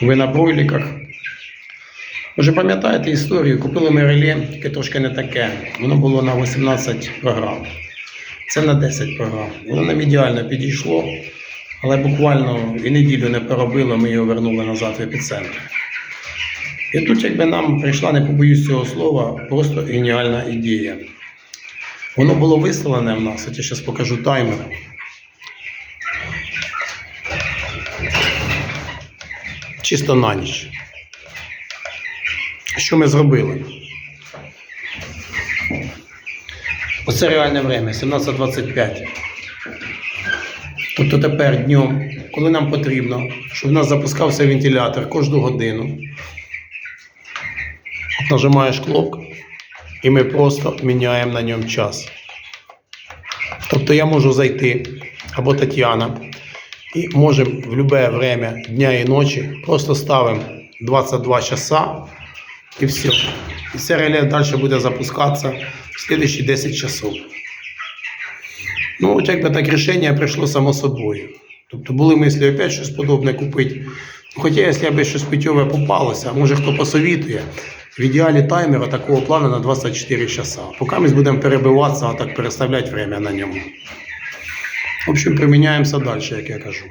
Ви на бройліках. Ж пам'ятаєте історію? Купили ми реле, тільки трошки не таке. Воно було на 18 програм. Це на 10 програм. Воно нам ідеально підійшло, але буквально і неділю не поробило, ми його вернули назад в епіцентр. І тут, якби нам прийшла, не побоюсь цього слова, просто геніальна ідея. Воно було виставлене в нас, я зараз покажу таймер. Чисто на ніч. Що ми зробили? Оце реальне время, 17.25. Тобто тепер днем, коли нам потрібно, щоб в нас запускався вентилятор кожну годину, от нажимаєш кнопку, і ми просто міняємо на ньому час. Тобто я можу зайти, або Тетяна, і можемо в будь-яке время дня і ночі просто ставимо 22 часа і все. І це реле далі буде запускатися в слідчі 10 часов. Ну, от якби так рішення прийшло само собою. Тобто були мислі опять щось подобне купити. Хоча, якщо б щось питьове попалося, може хто посовітує, в ідеалі таймера такого плану на 24 часа. Поки ми будемо перебиватися, а так переставляти время на ньому. В общем, приміняємося далі, як я кажу.